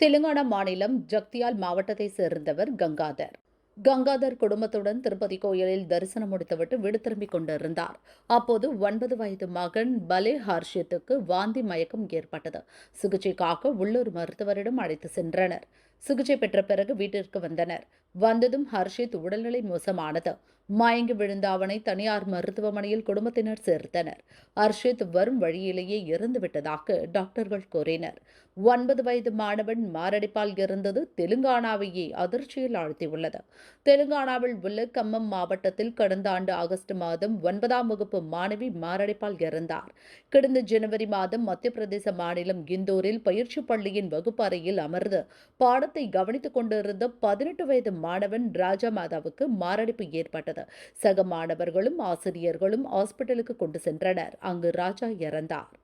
தெலுங்கானா மாநிலம் ஜக்தியால் மாவட்டத்தைச் சேர்ந்தவர் கங்காதர். கங்காதர் குடும்பத்துடன் திருப்பதி கோயிலில் தரிசனம் முடித்துவிட்டு வீடு திரும்பிக் கொண்டிருந்தார். அப்போது ஒன்பது வயது மகன் பலே ஹர்ஷித்துக்கு வாந்தி மயக்கம் ஏற்பட்டது. சிகிச்சைக்காக உள்ளூர் மருத்துவரிடம் அழைத்து சென்றனர். சிகிச்சை பெற்ற பிறகு வீட்டிற்கு வந்தனர். வந்ததும் ஹர்ஷித் உடல்நிலை மோசமானது. மயங்கி விழுந்த அவனை தனியார் மருத்துவமனையில் குடும்பத்தினர் சேர்த்தனர். ஹர்ஷித் வரும் வழியிலேயே இறந்து விட்டதாக டாக்டர்கள் கூறினர். ஒன்பது வயது மாணவன் மாரடைப்பால் இருந்தது தெலுங்கானாவையே அதிர்ச்சியில் ஆழ்த்தியுள்ளது. தெலுங்கானாவில் உள்ள கம்மம் மாவட்டத்தில் கடந்த ஆண்டு ஆகஸ்ட் மாதம் ஒன்பதாம் வகுப்பு மாணவி மாரடைப்பால் இறந்தார். கடந்த ஜனவரி மாதம் மத்திய பிரதேச மாநிலம் இந்தூரில் பயிற்சி பள்ளியின் வகுப்பறையில் அமர்ந்து பாடத்தை கவனித்துக் கொண்டிருந்த பதினெட்டு வயது மாணவன் ராஜா மாதாவுக்கு மாரடைப்பு ஏற்பட்டது. சக மாணவர்களும் ஆசிரியர்களும் ஹாஸ்பிட்டலுக்கு கொண்டு சென்றனர். அங்கு ராஜா இறந்தார்.